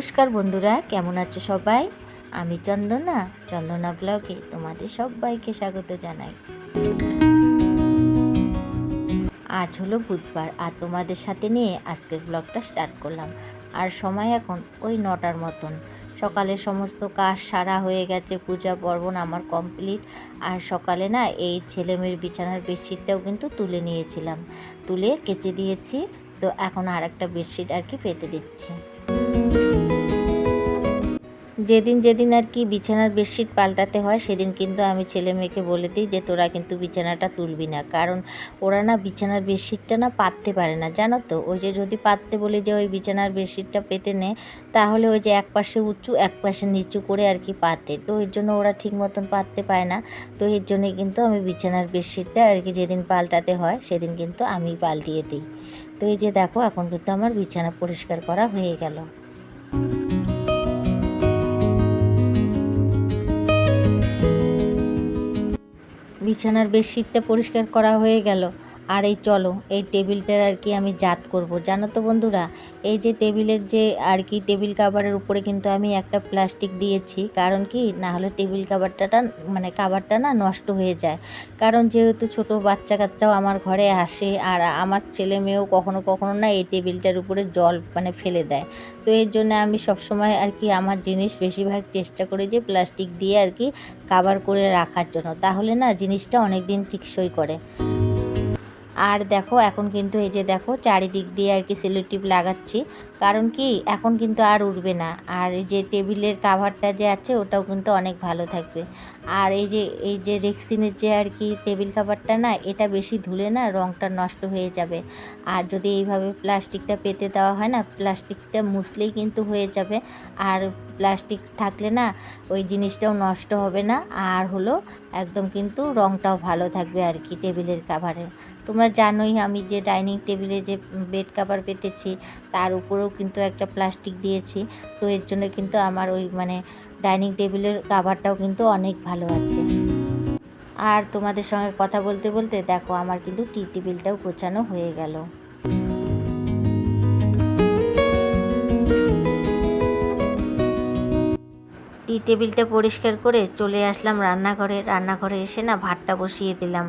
নমস্কার বন্ধুরা, কেমন আছো সবাই? আমি চন্দনা চন্দনা ব্লগে তোমাদের সবাইকে স্বাগত জানাই। আজ হলো বুধবার আর তোমাদের সাথে নিয়ে আজকের ব্লগটা স্টার্ট করলাম। আর সময় এখন ওই নটার মতন। সকালে সমস্ত কাজ সারা হয়ে গেছে, পূজা পর্বণ আমার কমপ্লিট আর সকালে না এই ছেলেমেয়ের বিছানার বেডশিটটাও কিন্তু তুলে নিয়েছিলাম। তুলে কেচে দিয়েছি, তো এখন আর একটা বেডশিট আর কি পেতে দিচ্ছি। যেদিন যেদিন আর কি বিছানার বেডশিট পাল্টাতে হয়, সেদিন কিন্তু আমি ছেলে মেয়েকে বলে দিই যে, তোরা কিন্তু বিছানাটা তুলবি না। কারণ ওরা না বিছানার বেডশিটটা না পাততে পারে না, জানো তো? ওই যে যদি পাততে বলে যে, ওই বিছানার বেডশিটটা পেতে নেয় তাহলে ওই যে এক পাশে উঁচু এক পাশে নিচু করে আর কি পাতে। তো এর জন্য ওরা ঠিক মতন পাততে পায় না। তো এর জন্যে কিন্তু আমি বিছানার বেডশিটটা আর কি যেদিন পাল্টাতে হয়, সেদিন কিন্তু আমি পাল্টিয়ে দিই। তো এই যে দেখো, এখন কিন্তু আমার বিছানা পরিষ্কার করা হয়ে গেল। বিছানার বেডশিটটা পরিষ্কার করা হয়ে গেল। আর এই চলো, এই টেবিলটার আর কি আমি জাত করব। জানো তো বন্ধুরা, এই যে টেবিলের যে আর কি টেবিল কাভারের উপরে কিন্তু আমি একটা প্লাস্টিক দিয়েছি। কারণ কি? না হলে টেবিল কাভারটা মানে কাভারটা না নষ্ট হয়ে যায়। কারণ যেহেতু ছোট বাচ্চা কাচ্চাও আমার ঘরে আসে আর আমার ছেলে মেয়েও কখনো কখনো না এই টেবিলটার উপরে জল মানে ফেলে দেয়। তো এর জন্য আমি সবসময় আর কি আমার জিনিস বেশিরভাগ চেষ্টা করি যে প্লাস্টিক দিয়ে আর কি কাভার করে রাখার জন্য। তাহলে না জিনিসটা অনেক দিন টিকসই করে। আর দেখো, এখন কিন্তু এই যে দেখো, চারিদিক দিয়ে আর কি সেলোটিপ লাগাচ্ছি। কারণ কি, এখন কিন্তু আর উঠবে না। আর যে টেবিলের কাভারটা যে আছে, ওটাও কিন্তু অনেক ভালো থাকবে। আর এই যে এই যে রেক্সিনের যে আর কি টেবিল কাভারটা না, এটা বেশি ধুলে না রঙটা নষ্ট হয়ে যাবে। আর যদি এইভাবে প্লাস্টিকটা পেতে দেওয়া হয় না, প্লাস্টিকটা মুছলেই কিন্তু হয়ে যাবে। আর প্লাস্টিক থাকলে না, ওই জিনিসটাও নষ্ট হবে না। আর হলো একদম কিন্তু রঙটাও ভালো থাকবে আর কি টেবিলের কাভারের তোমরা জানোই আমি যে ডাইনিং টেবিলে যে বেড কাভার পেতেছি, তার উপরেও কিন্তু একটা প্লাস্টিক দিয়েছি। তো এর জন্য কিন্তু আমার ওই মানে ডাইনিং টেবিলের কাভারটাও কিন্তু অনেক ভালো আছে। আর তোমাদের সঙ্গে কথা বলতে বলতে দেখো আমার কিন্তু টি টেবিলটাও গোছানো হয়ে গেল। টি টেবিলটা পরিষ্কার করে চলে আসলাম রান্নাঘরে। রান্নাঘরে এসে না ভাতটা বসিয়ে দিলাম।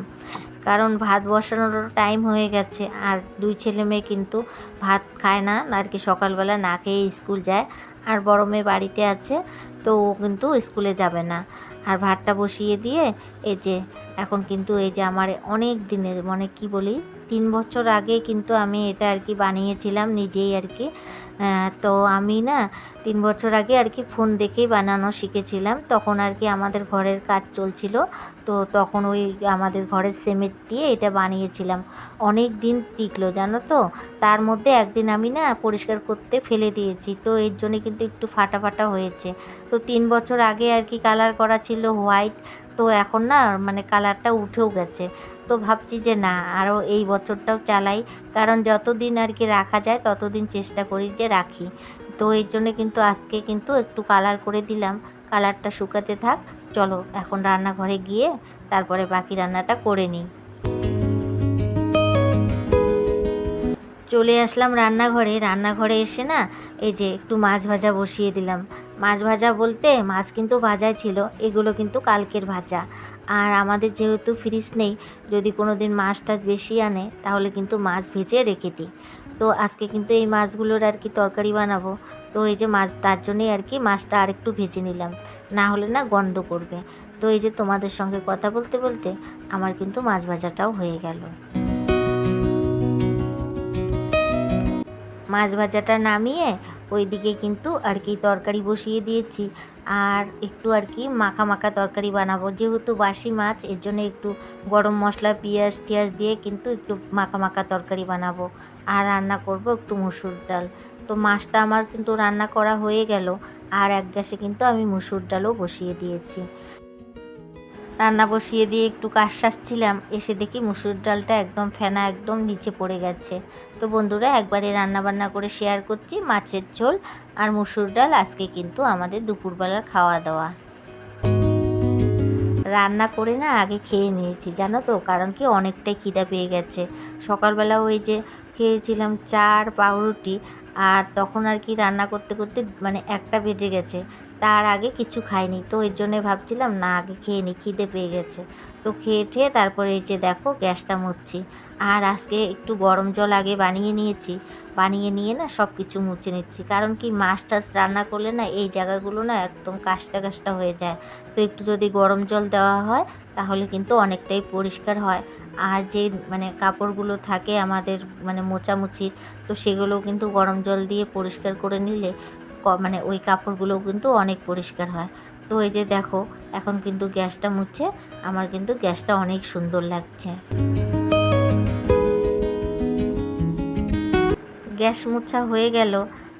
কারণ ভাত বসানোর টাইম হয়ে গেছে। আর দুই ছেলে মেয়ে কিন্তু ভাত খায় না, আর কি সকালবেলা না খেয়ে স্কুল যায়। আর বড় মেয়ে বাড়িতে আছে, তো ও কিন্তু স্কুলে যাবে না। আর ভাতটা বসিয়ে দিয়ে, এই যে, এখন কিন্তু এই যে আমার অনেক দিনের মানে কি বলি তিন বছর আগে কিন্তু আমি এটা আর কি বানিয়েছিলাম নিজেই আর কি। তো আমি না তিন বছর আগে আর কি ফোন দেখেই বানানো শিখেছিলাম। তখন আর কি আমাদের ঘরের কাজ চলছিল। তো তখন ওই আমাদের ঘরের সিমেন্ট দিয়ে এটা বানিয়েছিলাম। অনেক দিন টিকলো, জানো তো? তার মধ্যে একদিন আমি না পরিষ্কার করতে ফেলে দিয়েছি। তো এর জন্য কিন্তু একটু ফাটা ফাটা হয়েছে। তো তিন বছর আগে আর কি কালার করা ছিল হোয়াইট তো এখন না মানে কালারটা উঠেও গেছে। তো ভাবছি যে না, আরও এই বছরটাও চালাই। কারণ যতদিন আর কি রাখা যায়, ততদিন চেষ্টা করি যে রাখি। তো এর জন্য কিন্তু আজকে কিন্তু একটু কালার করে দিলাম। কালারটা শুকাতে থাক। চলো, এখন রান্নাঘরে গিয়ে তারপরে বাকি রান্নাটা করে নিই। চলে আসলাম রান্নাঘরে। রান্নাঘরে এসে না, এই যে একটু মাছ ভাজা বসিয়ে দিলাম। মাছ ভাজা বলতে মাছ কিন্তু ভাজাই ছিল, এগুলো কিন্তু কালকের ভাজা। আর আমাদের যেহেতু ফ্রিজ নেই, যদি কোনো দিন মাছ টাছ বেশি আনে, তাহলে কিন্তু মাছ ভেজে রেখে দিই। তো আজকে কিন্তু এই মাছগুলোর আর কি তরকারি বানাবো। তো এই যে মাছ, তার জন্যই আর কি মাছটা আরেকটু ভেজে নিলাম। না হলে না গন্ধ করবে। তো এই যে তোমাদের সঙ্গে কথা বলতে বলতে আমার কিন্তু মাছ ভাজাটাও হয়ে গেল। মাছ ভাজাটা নামিয়ে ওইদিকে কিন্তু আর কি তরকারি বসিয়ে দিয়েছি। আর একটু আর কি মাখা মাখা তরকারি বানাবো। যেহেতু বাসি মাছ, এর জন্য একটু গরম মশলা, পেঁয়াজ টিয়াজ দিয়ে কিন্তু একটু মাখা মাখা তরকারি বানাবো। আর রান্না করব একটু মুসুর ডাল। তো মাছটা আমার কিন্তু রান্না করা হয়ে গেল। আর এক গ্যাসে কিন্তু আমি মুসুর ডালও বসিয়ে দিয়েছি। রান্না বসিয়ে দিয়ে একটু কাজ সাজছিলাম, এসে দেখি মুসুর ডালটা একদম ফেনা একদম নিচে পড়ে গেছে। তো বন্ধুরা, একবারে রান্না বান্না করে শেয়ার করছি মাছের ঝোল আর মুসুর ডাল, আজকে কিন্তু আমাদের দুপুরবেলার খাওয়া দাওয়া রান্না করে না আগে খেয়ে নিয়েছি, জানো তো, কারণ কি অনেকটাই খিদা পেয়ে গেছে। সকালবেলা ওই যে খেয়েছিলাম চার পাউরুটি আর তখন আর কি রান্না করতে করতে মানে একটা বেজে গেছে। তার আগে কিছু খাইনি। তো এর জন্যে ভাবছিলাম, না, আগে খেয়ে নিই খিদে পেয়ে গেছে। তো খেয়ে ঠেয়ে তারপরে এই যে দেখো, গ্যাসটা মুছছি। আর আজকে একটু গরম জল আগে বানিয়ে নিয়েছি। বানিয়ে নিয়ে না সব কিছু মুছে নিচ্ছি। কারণ কি মাছ টাছ রান্না করলে না এই জায়গাগুলো না একদম কাশটা কাশটা হয়ে যায়। তো একটু যদি গরম জল দেওয়া হয়, তাহলে কিন্তু অনেকটাই পরিষ্কার হয়। আর যে মানে কাপড়গুলো থাকে আমাদের মানে মোচামুচির তো সেগুলোও কিন্তু গরম জল দিয়ে পরিষ্কার করে নিলে মানে ওই কাপড়গুলোও কিন্তু অনেক পরিষ্কার হয়। তো এই যে দেখো, এখন কিন্তু গ্যাসটা মুছে, আমার কিন্তু গ্যাসটা অনেক সুন্দর লাগছে। গ্যাস মোছা হয়ে গেল,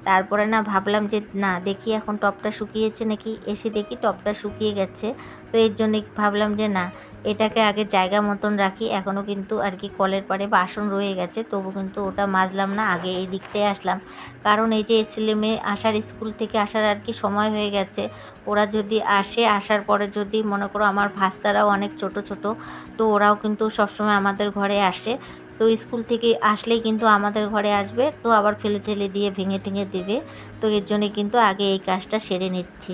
তারপরে না ভাবলাম যে না, দেখি এখন টপটা শুকিয়েছে নাকি, এসে দেখি টপটা শুকিয়ে গেছে, তো এর জন্য ভাবলাম যে না এটাকে আগে জায়গা মতন রাখি। এখনও কিন্তু আর কি কলের পাড়ে বাসন রয়ে গেছে, তবু কিন্তু ওটা মাজলাম না, আগে এই দিকটায় আসলাম। কারণ এই যে ছেলে মেয়ে আসার স্কুল থেকে আসার আর কি সময় হয়ে গেছে, ওরা যদি আসে, আসার পরে যদি মনে করো আমার ভাস্তারাও অনেক ছোট ছোট, তো ওরাও কিন্তু সবসময় আমাদের ঘরে আসে। তো স্কুল থেকে আসলেই কিন্তু আমাদের ঘরে আসবে, তো আবার ফেলে ঠেলে দিয়ে ভেঙে টেঙে দেবে। তো এর জন্যে কিন্তু আগে এই কাজটা সেরে নিচ্ছি।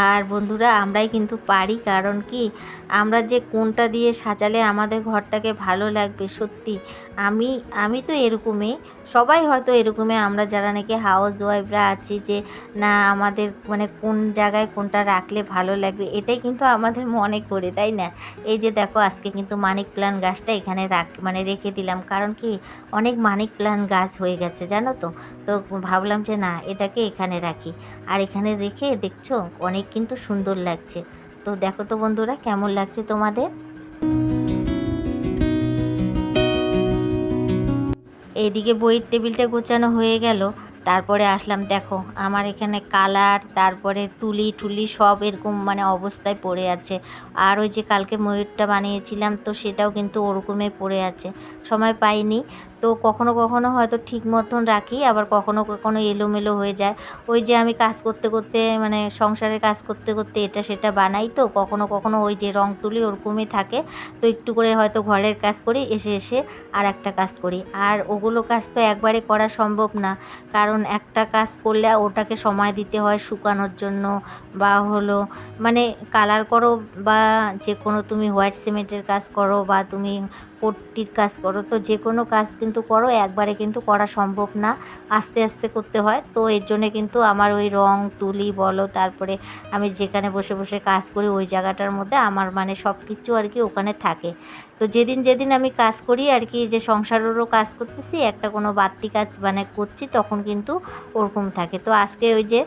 আর বন্ধুরা আমরাই কিন্তু পারি। কারণ কি? আমরা যে কোনটা দিয়ে সাজালে আমাদের ঘরটাকে ভালো লাগবে, সত্যি। আমি আমি তো এরকমই। সবাই হয়তো এরকমই। আমরা যারা নাকি হাউস ওয়াইফরা আছি যে, না, আমাদের মানে কোন জায়গায় কোনটা রাখলে ভালো লাগবে, এটাই কিন্তু আমাদের মনে করে, তাই না? এই যে দেখো, আজকে কিন্তু মানিক প্লান গাছটা এখানে রাখ মানে রেখে দিলাম। কারণ কি, অনেক মানিক প্লান গাছ হয়ে গেছে, জানো তো? তো ভাবলাম যে, না, এটাকে এখানে রাখি। আর এখানে রেখে, দেখছ? অনেক কিন্তু সুন্দর লাগছে। তো দেখো তো বন্ধুরা, কেমন লাগছে তোমাদের? এইদিকে বইয়ের টেবিলটা গোছানো হয়ে গেল। তারপরে আসলাম, দেখো, আমার এখানে কালার, তারপরে তুলি, টুলি সব এরকম মানে অবস্থায় পড়ে আছে। আর ওই যে কালকে ময়ূরটা বানিয়েছিলাম, তো সেটাও কিন্তু ওরকমই পড়ে আছে। সময় পাইনি। তো কখনো কখনো হয়তো ঠিক মতন রাখি, আবার কখনো কখনো এলোমেলো হয়ে যায়। ওই যে আমি কাজ করতে করতে মানে সংসারের কাজ করতে করতে এটা সেটা বানাই তো, কখনো কখনো ওই যে রং তুলি ওরকমই থাকে। তো একটু করে হয়তো ঘরের কাজ করি, এসে এসে আর একটা কাজ করি। আর ওগুলো কাজ তো একবারে করা সম্ভব না। কারণ একটা কাজ করলে ওটাকে সময় দিতে হয় শুকানোর জন্য বা হলো মানে কালার করো বা যে কোনো তুমি হোয়াইট সিমেন্টের কাজ করো বা তুমি পট্টির কাজ করো, তো যে কোনো কাজ কিন্তু করো, একবারে কিন্তু করা সম্ভব না। আস্তে আস্তে করতে হয়। তো এর জন্যে কিন্তু আমার ওই রং, তুলি বলো, তারপরে আমি যেখানে বসে বসে কাজ করি, ওই জায়গাটার মধ্যে আমার মানে সব কিছু আর কি ওখানে থাকে। তো যেদিন যেদিন আমি কাজ করি আর কি, যে সংসারেরও কাজ করতেছি, একটা কোনো বাড়তি কাজ মানে করছি, তখন কিন্তু ওরকম থাকে। তো আজকে ওই যে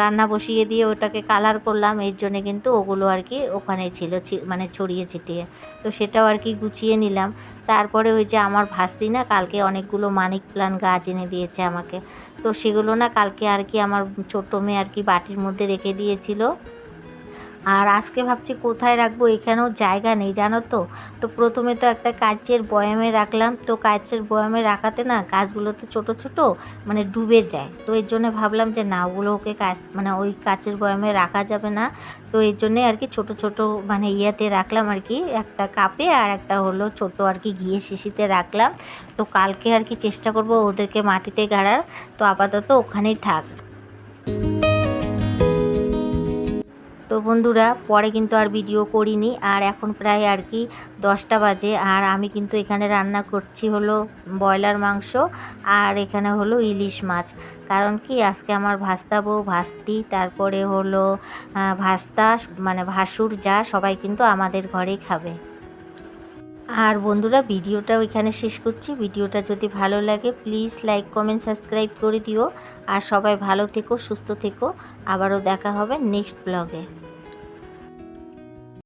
রান্না বসিয়ে দিয়ে ওটাকে কালার করলাম, এর জন্যে কিন্তু ওগুলো আর কি ওখানে ছিল মানে ছড়িয়ে ছিটিয়ে। তো সেটাও আর কি গুছিয়ে নিলাম। তারপরে ওই যে আমার ভাস্তি না কালকে অনেকগুলো মানিক প্লান গাছ এনে দিয়েছে আমাকে। তো সেগুলো না কালকে আর কি আমার ছোট্ট মেয়ে আর কি বাটির মধ্যে রেখে দিয়েছিল। আর আজকে ভাবছি কোথায় রাখব? এখানেও জায়গা নেই, জানো তো? তো প্রথমে তো একটা কাচের বয়ামে রাখলাম। তো কাচের বয়ামে রাখাতে না গাছগুলো তো ছোট ছোট মানে ডুবে যায়। তো এর জন্য ভাবলাম যে না ওগুলোকে কাচ মানে ওই কাচের বয়ামে রাখা যাবে না। তো এর জন্যে আর কি ছোট ছোট মানে ইয়েতে রাখলাম আর কি, একটা কাপে আর একটা হলো ছোট আর কি গিয়ে শিশিতে রাখলাম। তো কালকে আর কি চেষ্টা করব ওদেরকে মাটিতে গাড়ার। তো আপাতত ওখানেই থাক। তো বন্ধুরা, পরে কিন্তু আর ভিডিও করিনি। আর এখন প্রায় আর কি দশটা বাজে। আর আমি কিন্তু এখানে রান্না করছি হলো ব্রয়লার মাংস আর এখানে হলো ইলিশ মাছ। কারণ কি, আজকে আমার ভাস্তা বউ, ভাস্তি, তারপরে হলো ভাস্তা মানে ভাসুর যা, সবাই কিন্তু আমাদের ঘরেই খাবে। আর বন্ধুরা, ভিডিওটাও এখানে শেষ করছি। ভিডিওটা যদি ভালো লাগে প্লিজ লাইক কমেন্ট সাবস্ক্রাইব করে দিও। আর সবাই ভালো থেকো, সুস্থ থেকো। আবারও দেখা হবে নেক্সট ব্লগে